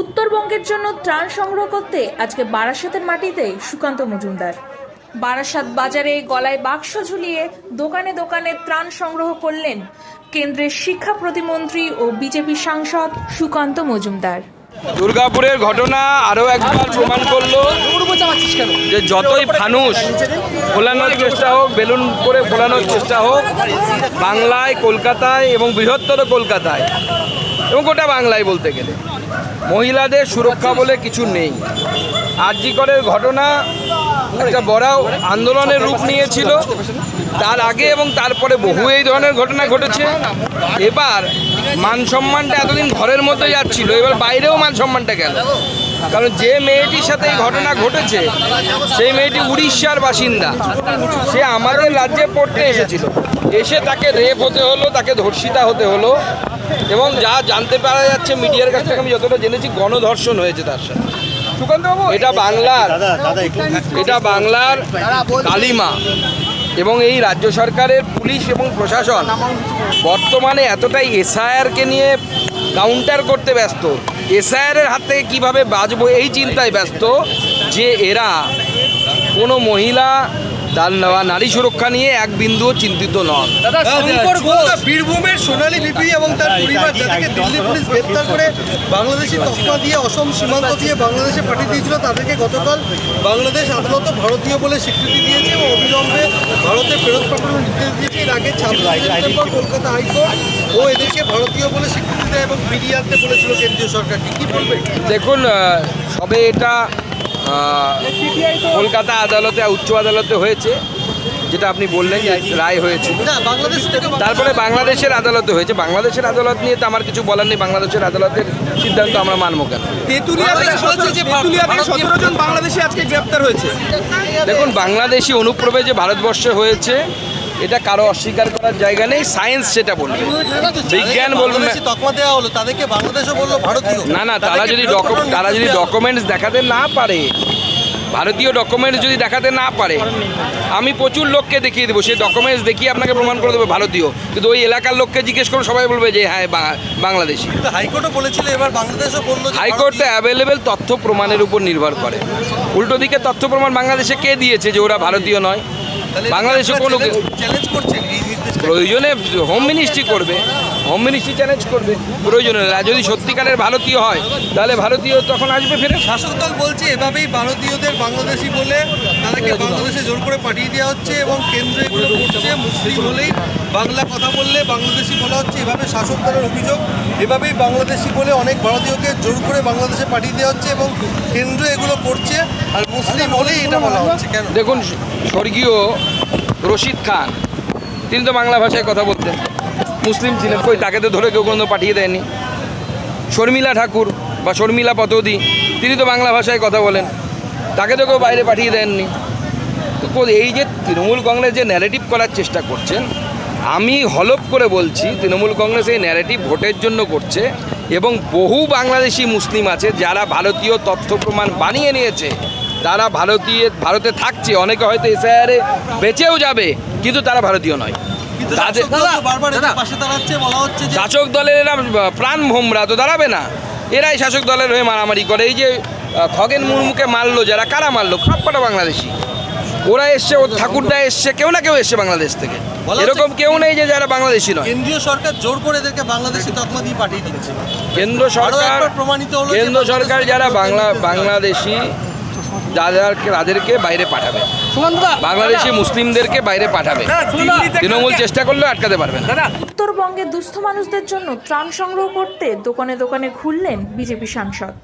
উত্তরবঙ্গের জন্য ত্রাণ সংগ্রহ করতে আজকে বারাসাতের মাটিতে সুকান্ত মজুমদার। বারাসাত বাজারে গলায় বাক্স ঝুলিয়ে দোকানে দোকানে ত্রাণ সংগ্রহ করলেন কেন্দ্রের শিক্ষা প্রতিমন্ত্রী ও বিজেপি সাংসদ সুকান্ত মজুমদার। দুর্গাপুরের ঘটনা আরও একবার প্রমাণ করল যে যতই ফানুস ফোলানোর চেষ্টা হোক বেলুন করে ফোলানোর চেষ্টা হোক, বাংলায় কলকাতায় এবং বৃহত্তর কলকাতায় এবং গোটা বাংলায় বলতে গেলে। মহিলাদের সুরক্ষা বলে কিছু নেই। আরজিকরের ঘটনা একটা বড় আন্দোলনের রূপ নিয়েছিল। তার আগে এবং তারপরে বহু এই ধরনের ঘটনা ঘটেছে। এবার মান সম্মানটা এতদিন ঘরের মধ্যে যাচ্ছিল এবার বাইরেও মান সম্মানটা গেল। কারণ যে মেয়েটির সাথে এই ঘটনা ঘটেছে সেই মেয়েটি উড়িষ্যার বাসিন্দা। সে আমাদের রাজ্যে পড়তে এসেছিল। এসে তাকে রেপ হতে হলো তাকে ধর্ষিতা হতে হলো এবং যা জানতে পারা যাচ্ছে মিডিয়ার কাছ থেকে আমি যতটা জেনেছি গণধর্ষণ হয়েছে তার সাথে। এটা বাংলার এটা বাংলার কালিমা এবং এই রাজ্য সরকারের পুলিশ এবং প্রশাসন বর্তমানে এতটাই এসআইআরকে নিয়ে কাউন্টার করতে ব্যস্ত। এসআইআরের হাত থেকে কীভাবে বাঁচবো এই চিন্তায় ব্যস্ত যে এরা কোনো মহিলা তার নেওয়া নারী সুরক্ষা নিয়ে এক বিন্দুও চিন্তিত নন। বীরভূমের সোনালী বিপি এবং তার পরিবার যাদেরকে দিল্লি পুলিশ গ্রেপ্তার করে বাংলাদেশি তকমা দিয়ে অসম সীমান্ত দিয়ে বাংলাদেশে পাঠিয়ে দিয়েছিল তাদেরকে গতকাল বাংলাদেশ আদালত ভারতীয় বলে স্বীকৃতি দিয়েছে এবং অবিলম্বে ভারতে ফেরত পাঠানোর নির্দেশ দিয়েছে। এর আগে ছাব্বিশ কলকাতা হাইকোর্ট ও এদেরকে ভারতীয় বলে স্বীকৃতি দেয় এবং ফিরিয়ে আনতে বলেছিল কেন্দ্রীয় সরকার। কি বলবে? দেখুন সবে এটা কলকাতা আদালতে উচ্চ আদালতে হয়েছে যেটা আপনি বললেন যে রায় হয়েছিল না বাংলাদেশ থেকে তারপরে বাংলাদেশের আদালতে হয়েছে। বাংলাদেশের আদালত নিয়ে তো আমার কিছু বলার নেই বাংলাদেশের আদালতের সিদ্ধান্ত আমরা মানবো কেন? হয়েছে। দেখুন বাংলাদেশি অনুপ্রবেশে যে ভারতবর্ষে হয়েছে এটা কারও অস্বীকার করার জায়গা নেই সায়েন্স সেটা বলবে। বিজ্ঞান বলবে না। তকমা দেওয়া হলো তাদেরকে বাংলাদেশও বলল ভারতীয়। না না তারা যদি তারা যদি। ডকুমেন্টস দেখাতে না পারে ভারতীয় ডকুমেন্টস যদি দেখাতে না পারে আমি প্রচুর লোককে দেখিয়ে দেবো সেই ডকুমেন্টস দেখিয়ে আপনাকে প্রমাণ করে দেবো ভারতীয়। কিন্তু ওই এলাকার লোককে জিজ্ঞেস করো সবাই বলবে যে হ্যাঁ বাংলাদেশি। হাইকোর্টও বলেছিল এবার বাংলাদেশও বলল হাইকোর্টে। অ্যাভেলেবেল তথ্য প্রমাণের উপর নির্ভর করে। উল্টো দিকে তথ্য প্রমাণ বাংলাদেশে কে দিয়েছে যে ওরা ভারতীয় নয়? বাংলাদেশে কোনো চ্যালেঞ্জ- করছেন এই প্রয়োজনে হোম মিনিস্ট্রি করবে। হোম মিনিস্ট্রি চ্যালেঞ্জ করবে প্রয়োজনে না। যদি সত্যিকারের ভারতীয় হয় তাহলে ভারতীয় তখন আসবে ফিরে। শাসক দল বলছে এভাবেই ভারতীয়দের বাংলাদেশি বলে তাদেরকে বাংলাদেশে জোর করে পাঠিয়ে দেওয়া হচ্ছে এবং কেন্দ্র এগুলো করছে মুসলিম হলেই। বাংলা কথা বললে বাংলাদেশি বলা হচ্ছে এভাবে শাসক দলের অভিযোগ এভাবেই বাংলাদেশি বলে অনেক ভারতীয়কে জোর করে বাংলাদেশে পাঠিয়ে দেওয়া হচ্ছে এবং কেন্দ্র এগুলো করছে। আর মুসলিম হলেই এটা বলা হচ্ছে কেন? দেখুন স্বর্গীয় রশিদ খান তিনি তো বাংলা ভাষায় কথা বলতেন। মুসলিম ছিলেন কই? তাকে তো ধরে কেউ কোনো পাঠিয়ে দেয়নি। শর্মিলা ঠাকুর বা শর্মিলা পতৌদি, তিনি তো বাংলা ভাষায় কথা বলেন। তাকে তো কেউ বাইরে পাঠিয়ে দেননি। তো এই যে তৃণমূল কংগ্রেস যে ন্যারেটিভ করার চেষ্টা করছেন, আমি হলপ করে বলছি, তৃণমূল কংগ্রেস এই ন্যারেটিভ ভোটের জন্য করছে এবং বহু বাংলাদেশি মুসলিম আছে যারা ভারতীয় তথ্য প্রমাণ বানিয়ে নিয়েছে। তারা ভারতীয়, ভারতে থাকছে, অনেকে হয়তো এসআইআরে বেঁচেও যাবে, কিন্তু তারা ভারতীয় নয়। তাদের শাসক দলের এরা প্রাণ ভোমরা তো দাঁড়াবে না। এরাই শাসক দলের হয়ে মারামারি করে। এই যে খগেন মুর্মুকে মারলো যারা কারা মারলো? সবকটা বাংলাদেশি। ওরা এসছে ও ঠাকুরদা এসছে কেউ না কেউ এসছে বাংলাদেশ থেকে। এরকম কেউ নেই যে যারা বাংলাদেশি নয়। কেন্দ্রীয় সরকার জোর করে এদেরকে বাংলাদেশি তকমা দিয়ে পাঠিয়ে দিচ্ছে। কেন্দ্র সরকার প্রমাণিত কেন্দ্র সরকার যারা বাংলা বাংলাদেশি যাদেরকে তাদেরকে বাইরে পাঠাবে। বাংলাদেশি মুসলিমদেরকে বাইরে পাঠাবে। তৃণমূল চেষ্টা করলেও আটকাতে পারবে উত্তরবঙ্গে দুস্থ মানুষদের জন্য ত্রাণ সংগ্রহ করতে দোকানে দোকানে খুললেন বিজেপি সাংসদ।